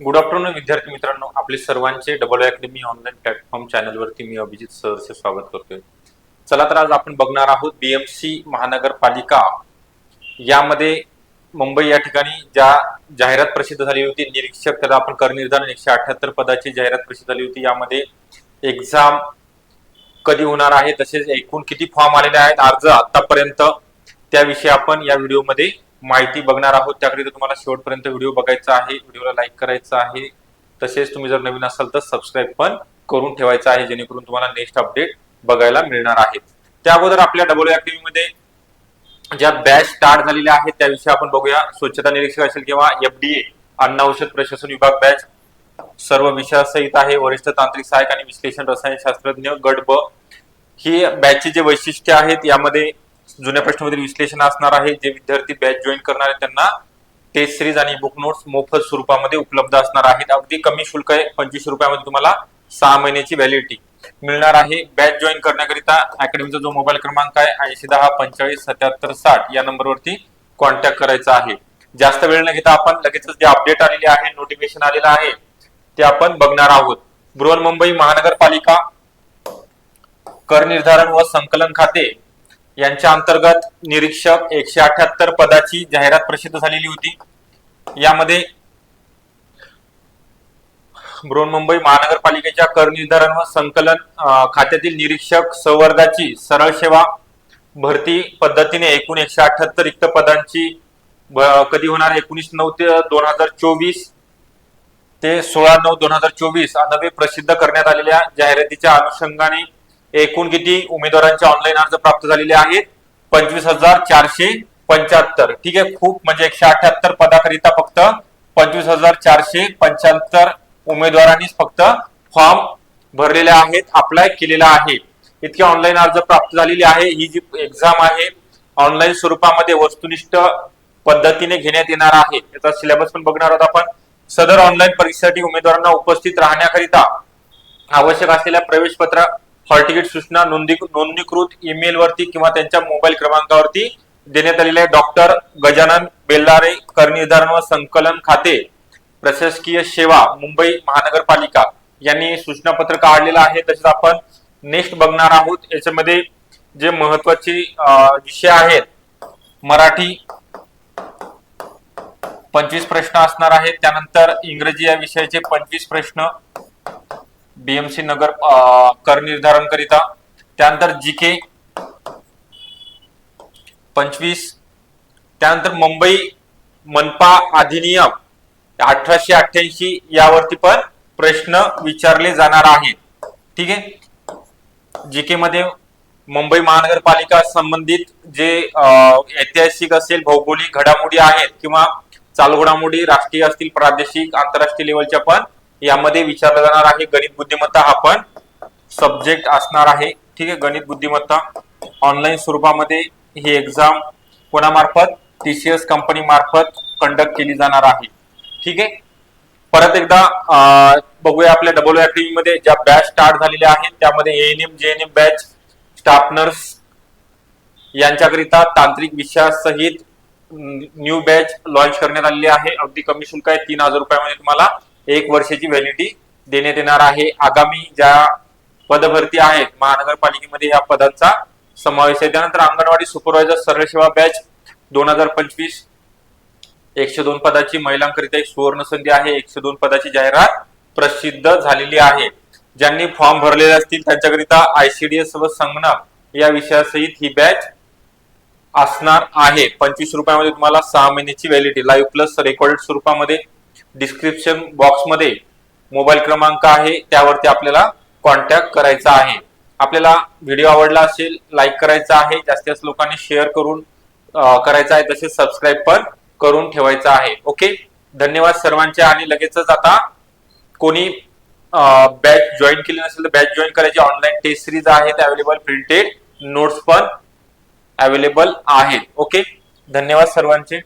Good afternoon विद्यार्थी मित्रांनो. आपले सर्वांचे डबल अकॅडमी ऑनलाईन प्लॅटफॉर्म चॅनलवरती मी अभिजित सरचे स्वागत करतोय. चला तर आज आपण बघणार आहोत बीएमसी महानगरपालिका. यामध्ये मुंबई या ठिकाणी ज्या जाहिरात प्रसिद्ध झाली होती निरीक्षक त्याला आपण करनिर्धारण एकशे अठ्याहत्तर पदाची जाहिरात प्रसिद्ध झाली होती. यामध्ये एक्झाम कधी होणार आहे तसेच एकूण किती फॉर्म आलेले आहेत अर्ज आतापर्यंत त्याविषयी आपण या व्हिडिओमध्ये माहिती बघणार आहोत. त्याकरिता तुम्हाला शेवटपर्यंत व्हिडिओ बघायचा आहे व्हिडिओला लाईक करायचा आहे. तसेच तुम्ही जर नवीन असाल तर सबस्क्राईब पण करून ठेवायचं आहे जेणेकरून तुम्हाला नेक्स्ट अपडेट बघायला मिळणार आहे. त्या अगोदर आपल्या डबल अकॅडमी मध्ये ज्या बॅच स्टार्ट झालेल्या आहेत त्याविषयी आपण बघूया. स्वच्छता निरीक्षक असेल किंवा एफडीए अन्न औषध प्रशासन विभाग बॅच सर्व विषयासहित आहे. वरिष्ठ तांत्रिक सहाय्यक आणि विश्लेषण रसायनशास्त्रज्ञ गट ब ही बॅचचे जे वैशिष्ट्य आहेत यामध्ये जुन्या प्रश्नामधील विश्लेषण असणार आहे. जे विद्यार्थी बॅच जॉईन करणार आहेत त्यांना टेस्ट सिरीज आणि बुक नोट्स मोफत स्वरूपामध्ये उपलब्ध असणार आहेत. अगदी कमी शुल्क आहे. पंचवीस रुपयामध्ये तुम्हाला सहा महिन्याची व्हॅलिडिटी मिळणार आहे. बॅच जॉईन करण्याकरिता अकॅडमीचा जो मोबाईल क्रमांक आहे ऐंशी दहा पंचेचाळीस सत्याहत्तर साठ या नंबरवरती कॉन्टॅक्ट करायचा आहे. जास्त वेळ न घेता आपण लगेचच जे अपडेट आलेले आहे नोटिफिकेशन आलेलं आहे ते आपण बघणार आहोत. बृहन्मुंबई महानगरपालिका कर निर्धारण व संकलन खाते यांच्या अंतर्गत निरीक्षक एकशे अठ्याहत्तर पदाची जाहिरात प्रसिद्ध झालेली होती. यामध्ये बृहन्मुंबई महानगरपालिकेच्या कर निर्धारण व संकलन खात्यातील निरीक्षक संवर्गाची सरळ सेवा भरती पद्धतीने एकूण एकशे अठ्याहत्तर रिक्त पदांची कधी होणार? एकोणीस नऊ ते दोन हजार चोवीस ते सोळा नऊ दोन हजार चोवीस नवे प्रसिद्ध करण्यात आलेल्या जाहिरातीच्या अनुषंगाने एकूण किती उमेदवारांचे ऑनलाईन अर्ज प्राप्त झालेले आहेत? पंचवीस हजार चारशे पंच्याहत्तर. ठीक आहे? खूप म्हणजे एकशे अठ्याहत्तर पदाकरिता फक्त पंचवीस हजार चारशे पंच्याहत्तर उमेदवारांनीच फक्त फॉर्म भरलेले आहेत अप्लाय केलेला आहे. इतके ऑनलाईन अर्ज प्राप्त झालेली आहे. ही जी एक्झाम आहे ऑनलाईन स्वरूपामध्ये वस्तुनिष्ठ पद्धतीने घेण्यात येणार आहे. याचा सिलेबस पण बघणार आहोत आपण. सदर ऑनलाईन परीक्षेसाठी उमेदवारांना उपस्थित राहण्याकरिता आवश्यक असलेल्या प्रवेश पत्र हॉल तिकीट सूचना नोंदी नोंदणीकृत ईमेल वरती किंवा त्यांच्या मोबाईल क्रमांकावरती देण्यात आलेले डॉक्टर गजानन बेल्लारे करनिर्धारण व संकलन खाते प्रशासकीय सेवा मुंबई महानगरपालिका यांनी सूचनापत्र काढलेलं आहे. तसेच आपण नेक्स्ट बघणार आहोत. याच्यामध्ये जे महत्त्वाचे विषय आहेत मराठी पंचवीस प्रश्न असणार आहेत. त्यानंतर इंग्रजी या विषयाचे पंचवीस प्रश्न बीएमसी नगर कर निर्धारण करिता त्यानंतर जी के पंचवीस. त्यानंतर मुंबई मनपा अधिनियम अठराशे अठ्ठ्याऐंशी यावरती पण प्रश्न विचारले जाणार आहेत. ठीक आहे? जी के मध्ये मुंबई महानगरपालिका संबंधित जे ऐतिहासिक असेल भौगोलिक घडामोडी आहेत किंवा चालू घडामोडी राष्ट्रीय असतील प्रादेशिक आंतरराष्ट्रीय लेवलच्या पण यामध्ये विचारला जाणार आहे गणित बुद्धिमत्ता हा पण सब्जेक्ट असणार आहे. ठीक आहे गणित बुद्धिमत्ता ऑनलाईन स्वरूपामध्ये ही एक्झाम कोणामार्फत? टीसीएस कंपनी मार्फत कंडक्ट केली जाणार आहे. ठीक आहे? परत एकदा बघूया आपल्या डबल एफमध्ये ज्या बॅच स्टार्ट झालेल्या आहेत त्यामध्ये ANM GNM batch staff nurse यांच्याकरिता तांत्रिक विषयासहित न्यू बॅच लॉन्च करण्यात आलेली आहे. अगदी कमी शुल्क आहे तीन हजार रुपयामध्ये तुम्हाला एक वर्षाची व्हॅलिडिटी देण्यात येणार आहे. आगामी ज्या पदभरती आहेत महानगरपालिकेमध्ये या पदांचा समावेश आहे. त्यानंतर अंगणवाडी सुपरवायझर सरळ सेवा बॅच दोन हजार पंचवीस एकशे दोन पदाची महिलांकरिता एक सुवर्ण संधी आहे. एकशे दोन पदाची जाहिरात प्रसिद्ध झालेली आहे. ज्यांनी फॉर्म भरलेले असतील त्यांच्याकरिता आयसीडीएस व संगणक या विषयासहित ही बॅच असणार आहे. पंचवीस रुपयामध्ये तुम्हाला सहा महिन्याची व्हॅलिडिटी लाईव्ह प्लस रेकॉर्डेड स्वरूपामध्ये डिस्क्रिप्शन बॉक्समध्ये मोबाईल क्रमांक आहे त्यावरती आपल्याला कॉन्टॅक्ट करायचा आहे. आपल्याला व्हिडिओ आवडला असेल लाईक करायचा आहे जास्तीत जास्त लोकांनी शेअर करून करायचा आहे तसेच सबस्क्राईब पण करून ठेवायचा आहे. ओके? धन्यवाद सर्वांचे आणि लगेचच आता कोणी बॅच जॉईन केली नसेल तर बॅच जॉईन करायची ऑनलाईन टेस्ट सिरीज आहेत अवेलेबल प्रिंटेड नोट्स पण अवेलेबल आहेत. ओके? धन्यवाद सर्वांचे.